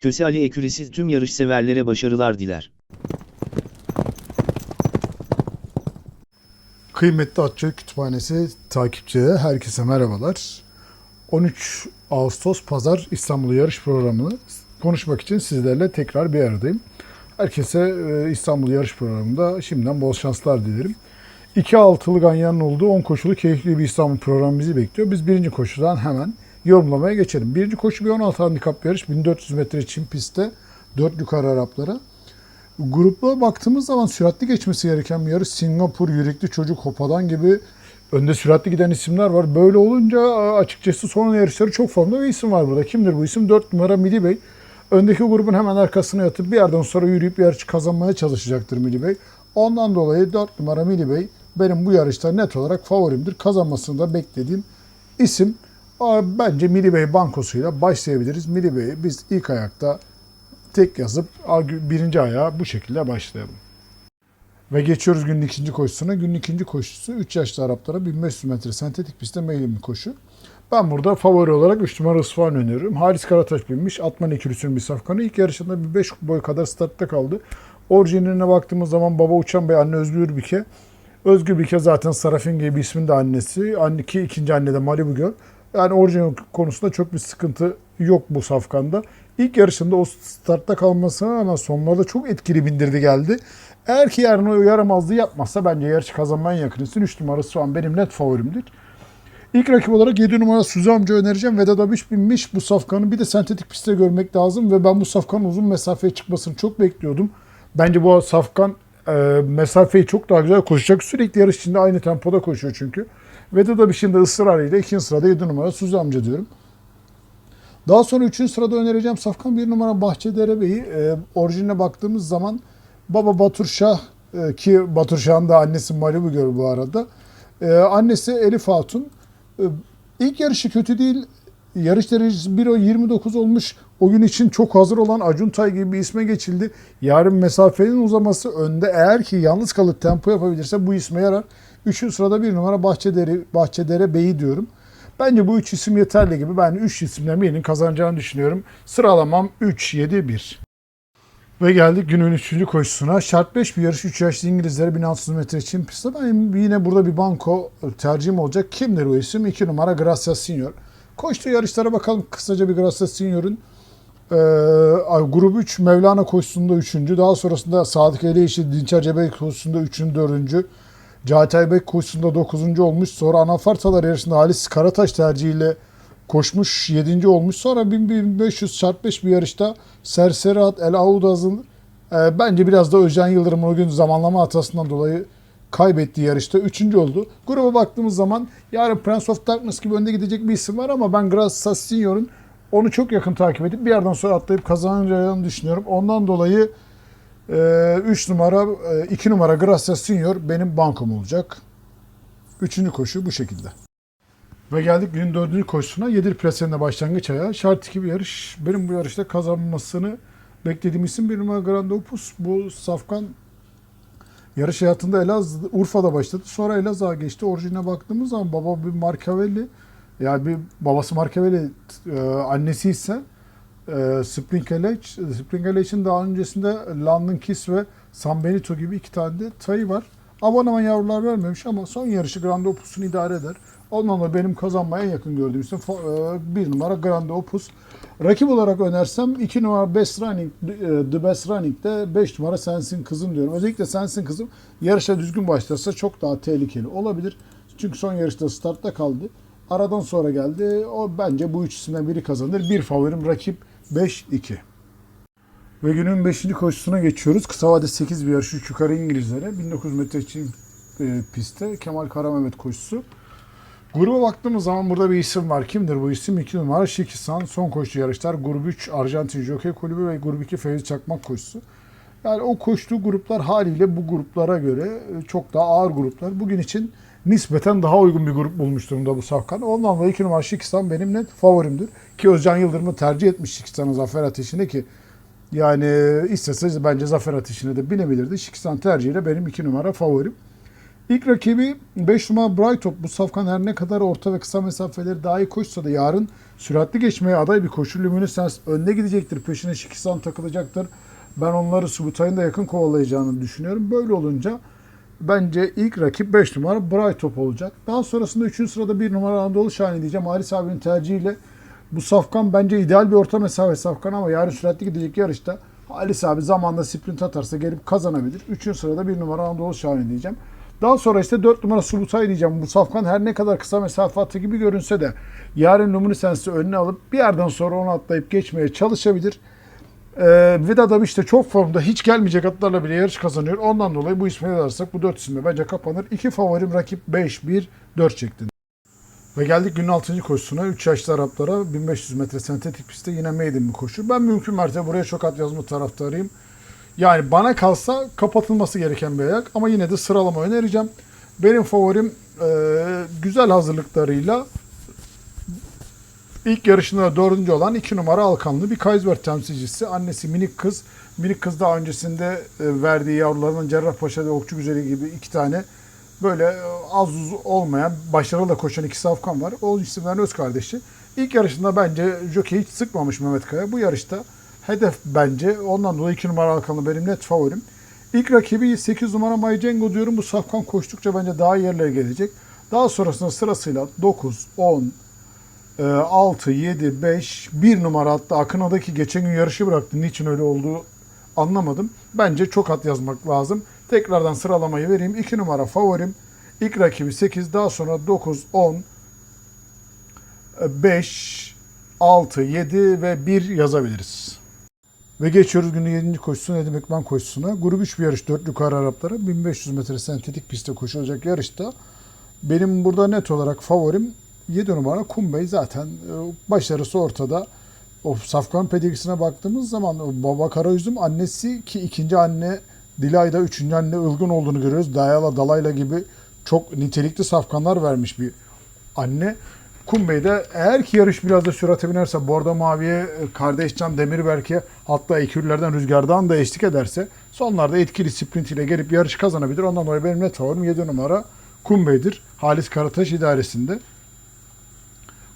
Köse Ali Ekürisi tüm yarışseverlere başarılar diler. Kıymetli Atçı Kütüphanesi takipçileri herkese merhabalar. 13 Ağustos Pazar İstanbul Yarış Programı'nı konuşmak için sizlerle tekrar bir aradayım. Herkese e, İstanbul Yarış Programı'nda şimdiden bol şanslar dilerim. İki altılı ganyanın olduğu 10 koşulu keyifli bir İstanbul programı bizi bekliyor. Biz birinci koşudan hemen yorumlamaya geçelim. Birinci koşu bir 16 handikap yarış. 1400 metre çim pistte 4 yukarı Araplara. Grupla baktığımız zaman süratli geçmesi gereken bir yarış. Singapur, Yürekli Çocuk, Hopadan gibi önde süratli giden isimler var. Böyle olunca açıkçası son yarışları çok formda bir isim var burada. Kimdir bu isim? 4 numara Mili Bey. Öndeki grubun hemen arkasına yatıp bir yerden sonra yürüyüp yarışı kazanmaya çalışacaktır Mili Bey. Ondan dolayı 4 numara Mili Bey benim bu yarışta net olarak favorimdir. Kazanmasını da beklediğim isim. Bence Mili Bey bankosuyla başlayabiliriz. Mili Bey'i biz ilk ayakta tek yazıp birinci ayağa bu şekilde başlayalım. Ve geçiyoruz günün ikinci koşusuna. Günün ikinci koşusu 3 yaşlı Araplara 1500 metre sentetik pistte meyilli koşu. Ben burada favori olarak 3 numara Isfahan öneriyorum. Halis Karataş binmiş. Atman ikilüsünün bir safkanı. İlk yarışında bir 5 boy kadar startta kaldı. Orijinaline baktığımız zaman baba Uçan Bey, anne Özgür Ürbike. Özgür Bike zaten Sarafin gibi bir ismin de annesi. Anne, ki ikinci anne de Malibu Göl. Yani orijinal konusunda çok bir sıkıntı yok bu safkanda. İlk yarışında o startta kalmasına ama sonlarda çok etkili bindirdi geldi. Eğer ki yarın o yaramazlığı yapmazsa bence yarışı kazanmaya yakın isim. 3 numarası şu an benim net favorimdir. İlk rakip olarak 7 numara Suzu amca önereceğim. Vedat Abiş binmiş bu safkanı bir de sentetik pistte görmek lazım ve ben bu safkanın uzun mesafeye çıkmasını çok bekliyordum. Bence bu safkan e, mesafeyi çok daha güzel koşacak. Sürekli yarış içinde aynı tempoda koşuyor çünkü. Vedat Abiş'in de ısrarıyla ikinci sırada 7 numara Suzu amca diyorum. Daha sonra 3. sırada önereceğim Safkan 1 numara Bahçedere Bey'i. E, orijinine baktığımız zaman baba Batur Şah e, ki Batur Şah'ın da annesi Malibu Göl bu arada. E, annesi Elif Hatun. E, ilk yarışı kötü değil. Yarış derecesi 1.29 olmuş. O gün için çok hazır olan Acuntay gibi bir isme geçildi. Yarın mesafenin uzaması önde. Eğer ki yalnız kalıp tempo yapabilirse bu isme yarar. 3. sırada 1 numara Bahçedere, Bahçedere Bey'i diyorum. Bence bu üç isim yeterli gibi. Ben 3 isimden birinin kazanacağını düşünüyorum. Sıralamam 3-7-1. Ve geldik günün 3. koşusuna. Şart 5 bir yarış 3 yaşlı İngilizlere 1600 metre için pistte. Ben yine burada bir banko tercihim olacak. Kimdir o isim? 2 numara Gracia Senior. Koştuğu yarışlara bakalım kısaca bir Gracia Senior'un. Ee, grup 3 Mevlana koşusunda 3. Daha sonrasında Sadık Eleyişi Dinçer Cebek koşusunda 3. 4. Cahit Aybek koşusunda 9. olmuş. Sonra anafartalar yarışında Halis Karataş tercihiyle koşmuş 7. olmuş. Sonra 1500 çarpı 5 bir yarışta Serseri At El Audaz'ın e, bence biraz da Özcan Yıldırım'ın o gün zamanlama hatasından dolayı kaybettiği yarışta 3. oldu. Gruba baktığımız zaman yarın Prince of Darkness gibi önde gidecek bir isim var ama ben Gracia Senior'un onu çok yakın takip edip bir yerden sonra atlayıp kazanacağını düşünüyorum. Ondan dolayı 3 numara, 2 numara Gracia Senior benim bankom olacak. Üçüncü koşu bu şekilde. Ve geldik günün dördüncü koşusuna. Yedir Presen'de başlangıç ayağı. Şart 2 bir yarış. Benim bu yarışta kazanmasını beklediğim isim bir numara Grand Opus. Bu Safkan yarış hayatında Elazığ, Urfa'da başladı. Sonra Elazığ'a geçti. Orijine baktığımız zaman baba bir Markavelli. Yani bir babası Markavelli e, annesi ise e, Spring Elech, Spring Elech'in daha öncesinde London Kiss ve San Benito gibi iki tane de tayı var. Aman yavrular vermemiş ama son yarışı Grand Opus'unu idare eder. Ondan da benim kazanmaya yakın gördüğüm isim e, bir numara Grand Opus. Rakip olarak önersem 2 numara Best Running, e, The Best Running'de 5 numara Sensin Kızım diyorum. Özellikle Sensin Kızım yarışa düzgün başlarsa çok daha tehlikeli olabilir. Çünkü son yarışta startta kaldı. Aradan sonra geldi. O bence bu üç isimden biri kazanır. Bir favorim rakip 5-2. Ve günün 5. koşusuna geçiyoruz. Kısa vade 8 bir yarış 3 yukarı İngilizlere. 1900 metre için e, pistte Kemal Karamehmet koşusu. Gruba baktığımız zaman burada bir isim var. Kimdir bu isim? 2 numara Şikisan. Son koşu yarışlar. Grup 3 Arjantin Jockey Kulübü ve grup 2 Fevzi Çakmak koşusu. Yani o koştuğu gruplar haliyle bu gruplara göre çok daha ağır gruplar. Bugün için nispeten daha uygun bir grup bulmuş durumda bu Safkan. Ondan dolayı 2 numara Şikistan benim net favorimdir. Ki Özcan Yıldırım'ı tercih etmiş Şikistan'ın zafer ateşine ki yani istese bence zafer ateşine de binebilirdi. Şikistan tercihiyle benim 2 numara favorim. İlk rakibi 5 numara Brightop. Bu safkan her ne kadar orta ve kısa mesafeleri daha iyi koşsa da yarın süratli geçmeye aday bir koşu. Luminescence önde gidecektir. Peşine Şikisan takılacaktır. Ben onları Subutay'ın da yakın kovalayacağını düşünüyorum. Böyle olunca bence ilk rakip 5 numara Brightop olacak. Daha sonrasında 3. sırada 1 numara Anadolu Şahane diyeceğim. Halis abinin tercihiyle bu safkan bence ideal bir orta mesafe safkan ama yarın süratli gidecek yarışta Halis abi zamanda sprint atarsa gelip kazanabilir. 3. sırada 1 numara Anadolu Şahane diyeceğim. Daha sonra işte 4 numara Subutay diyeceğim. Bu safkan her ne kadar kısa mesafe atı gibi görünse de yarın Luminescence'i önüne alıp bir yerden sonra onu atlayıp geçmeye çalışabilir. Ee, Vedat abi işte çok formda hiç gelmeyecek atlarla bile yarış kazanıyor. Ondan dolayı bu ismi yazarsak bu 4 isimle bence kapanır. İki favorim rakip 5-1-4 şeklinde. Ve geldik günün 6. koşusuna. 3 yaşlı Araplara 1500 metre sentetik pistte yine maiden bir koşu. Ben mümkün mertebe buraya çok at yazma taraftarıyım. Yani bana kalsa kapatılması gereken bir ayak ama yine de sıralama önereceğim. Benim favorim e, güzel hazırlıklarıyla ilk yarışında dördüncü olan 2 numara Alkanlı bir Kaysberg temsilcisi. Annesi minik kız. Minik kız daha öncesinde e, verdiği yavrularından Cerrahpaşa ve Okçu Güzeli gibi iki tane böyle e, az uz olmayan, başarılı da koşan iki safkan var. O isimlerin öz kardeşi. İlk yarışında bence jockey hiç sıkmamış Mehmet Kaya. Bu yarışta hedef bence. Ondan dolayı 2 numara Alkanlı benim net favorim. İlk rakibi 8 numara Maycengo diyorum. Bu safkan koştukça bence daha yerlere gelecek. Daha sonrasında sırasıyla 9, 10, 6, 7, 5, 1 numara hatta Akına'daki geçen gün yarışı bıraktı. Niçin öyle olduğu anlamadım. Bence çok at yazmak lazım. Tekrardan sıralamayı vereyim. 2 numara favorim. İlk rakibi 8, daha sonra 9, 10, 5, 6, 7 ve 1 yazabiliriz. Ve geçiyoruz günün 7. koşusuna Nedim Ekmen koşusuna. Grup 3 bir yarış 4 yukarı Araplara 1500 metre sentetik pistte koşulacak yarışta benim burada net olarak favorim 7 numara Kumbey zaten e, başarısı ortada. O Safkan pedigrisine baktığımız zaman baba Karayüzüm annesi ki ikinci anne Dilay'da üçüncü anne Ilgın olduğunu görüyoruz. Dayala Dalayla gibi çok nitelikli safkanlar vermiş bir anne. Kumbey'de eğer ki yarış biraz da sürate binerse Bordo Mavi'ye, e, Kardeşcan Demirberk'e hatta ekürlerden Rüzgar'dan da eşlik ederse sonlarda etkili sprint ile gelip yarış kazanabilir. Ondan dolayı benim net favorim 7 numara Kumbey'dir. Halis Karataş idaresinde.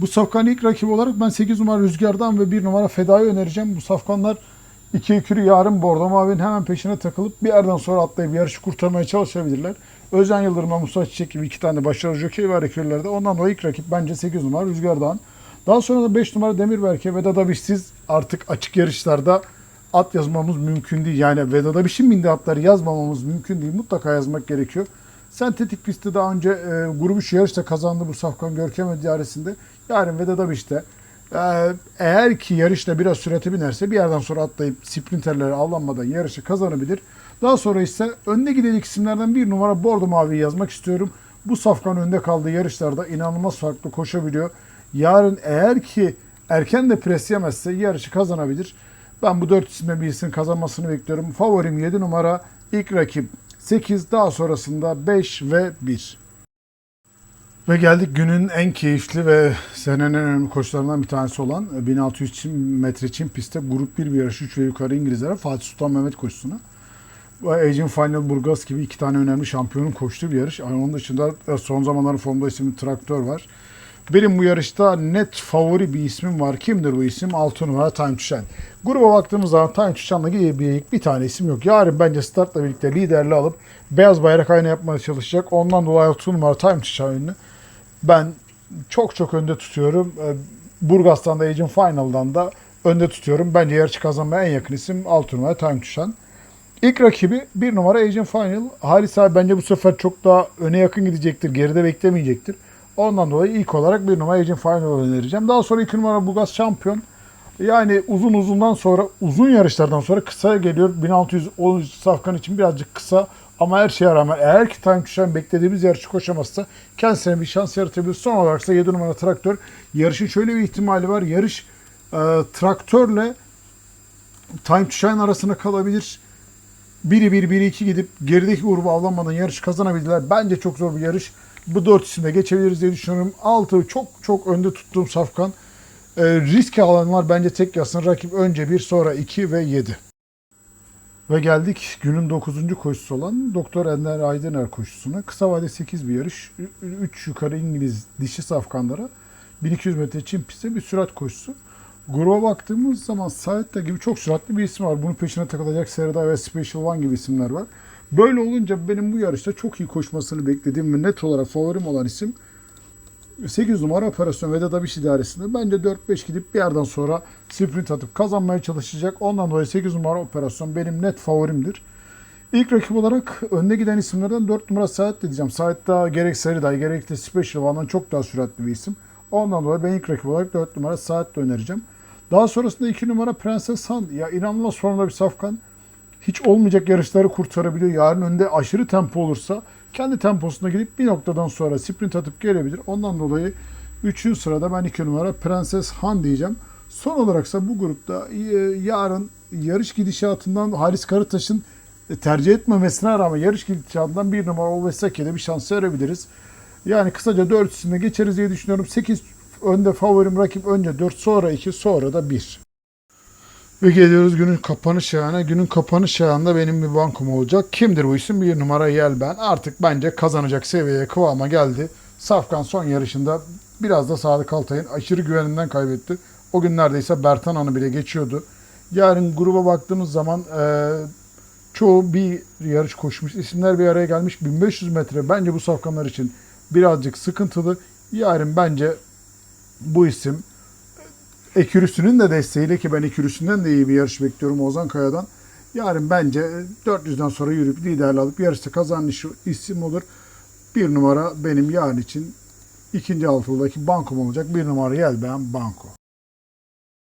Bu safkan ilk rakibi olarak ben 8 numara Rüzgar'dan ve 1 numara Feda'yı önereceğim. Bu safkanlar iki ekürü yarın Bordo Mavi'nin hemen peşine takılıp bir yerden sonra atlayıp yarışı kurtarmaya çalışabilirler. Özen Yıldırım'a Musa Çiçek gibi iki tane başarılı jokey var ekürlerde. Ondan dolayı ilk rakip bence 8 numara Rüzgar'dan. Daha sonra da 5 numara Demirberk'e Vedat Abişsiz artık açık yarışlarda at yazmamız mümkün değil. Yani Vedat Abiş'in bindiği atları yazmamamız mümkün değil. Mutlaka yazmak gerekiyor. Sentetik pistte daha önce e, grubu şu yarışta kazandı bu Safkan Görkem idaresinde. Yarın Vedat Abiş'te e, eğer ki yarışta biraz sürate binerse bir yerden sonra atlayıp sprinterlere avlanmadan yarışı kazanabilir. Daha sonra ise önde giden isimlerden bir numara Bordo Mavi'yi yazmak istiyorum. Bu Safkan önde kaldığı yarışlarda inanılmaz farklı koşabiliyor. Yarın eğer ki erken de pres yemezse yarışı kazanabilir. Ben bu dört isimle bir isim kazanmasını bekliyorum. Favorim 7 numara. İlk rakip 8 daha sonrasında 5 ve 1. Ve geldik günün en keyifli ve senenin en önemli koşularından bir tanesi olan e, 1600 çim, metre çim pistte grup 1 bir yarışı 3 ve yukarı İngilizlere Fatih Sultan Mehmet koşusuna. Asian Final Burgaz gibi iki tane önemli şampiyonun koştuğu bir yarış. Onun dışında e, son zamanların formda isimli traktör var. Benim bu yarışta net favori bir ismim var. Kimdir bu isim? 6 numara Time Shine. Gruba baktığımız zaman Time Shine'la gidebilecek bir tane isim yok. Yarın bence startla birlikte liderli alıp beyaz bayrak aynı yapmaya çalışacak. Ondan dolayı 6 numara Time Shine'ı ben çok çok önde tutuyorum. Ee, Burgas'tan da Agent Final'dan da önde tutuyorum. Bence yarışı kazanmaya en yakın isim 6 numara Time Shine. İlk rakibi bir numara Agent Final. Halis abi bence bu sefer çok daha öne yakın gidecektir. Geride beklemeyecektir. Ondan dolayı ilk olarak bir numara Agent Final önereceğim. Daha sonra iki numara Bugas Şampiyon. Yani uzun uzundan sonra, uzun yarışlardan sonra kısa geliyor. 1610 safkan için birazcık kısa. Ama her şeye rağmen eğer ki Time Shine beklediğimiz yarışı koşamazsa kendisine bir şans yaratabilir. Son olarak ise 7 numara traktör. Yarışın şöyle bir ihtimali var. Yarış e, traktörle Time to Shine arasında kalabilir. Biri bir, biri iki gidip gerideki grubu avlanmadan yarış kazanabildiler. Bence çok zor bir yarış. Bu dört isimle geçebiliriz diye düşünüyorum. Altı çok çok önde tuttuğum safkan. E, risk alanlar bence tek yazsın. Rakip önce bir sonra iki ve yedi. Ve geldik günün 9. koşusu olan Doktor Ender Aydıner koşusuna. Kısa vade 8 bir yarış. 3 yukarı İngiliz dişi safkanlara 1200 metre Çin pistte bir sürat koşusu. Gruba baktığımız zaman Saadet'te gibi çok süratli bir isim var. Bunun peşine takılacak Serda ve Special One gibi isimler var. Böyle olunca benim bu yarışta çok iyi koşmasını beklediğim ve net olarak favorim olan isim 8 numara operasyon Vedat Abiş idaresinde bence 4-5 gidip bir yerden sonra sprint atıp kazanmaya çalışacak. Ondan dolayı 8 numara operasyon benim net favorimdir. İlk rakip olarak önde giden isimlerden 4 numara Saat diyeceğim. Saat daha gerek Seriday gerek de Special One'dan çok daha süratli bir isim. Ondan dolayı ben ilk rakip olarak 4 numara Saat önereceğim. Daha sonrasında 2 numara Prenses Han. Ya inanılmaz formda bir safkan. Hiç olmayacak yarışları kurtarabiliyor. Yarın önde aşırı tempo olursa kendi temposuna gidip bir noktadan sonra sprint atıp gelebilir. Ondan dolayı 3. sırada ben 2 numara Prenses Han diyeceğim. Son olaraksa bu grupta e, yarın yarış gidişatından Halis Karataş'ın tercih etmemesine rağmen yarış gidişatından bir numara Ovesaki'ye bir şans verebiliriz. Yani kısaca 4 isimle geçeriz diye düşünüyorum. 8 önde favorim rakip önce 4 sonra 2 sonra da 1. Ve geliyoruz günün kapanış yağına. Günün kapanış yağında benim bir bankom olacak. Kimdir bu isim? Bir numara Yelben. Artık bence kazanacak seviyeye kıvama geldi. Safkan son yarışında biraz da Sadık Altay'ın aşırı güveninden kaybetti. O gün neredeyse Bertan Han'ı bile geçiyordu. Yarın gruba baktığımız zaman eee, çoğu bir yarış koşmuş. İsimler bir araya gelmiş. 1500 metre bence bu safkanlar için birazcık sıkıntılı. Yarın bence bu isim Ekürüsü'nün de desteğiyle ki ben Ekürüsü'nden de iyi bir yarış bekliyorum Ozan Kaya'dan. Yarın bence 400'den sonra yürüyüp liderli alıp yarışta kazanmış isim olur. Bir numara benim yarın için ikinci altıldaki bankom olacak. Bir numara Yelbeğen Banko.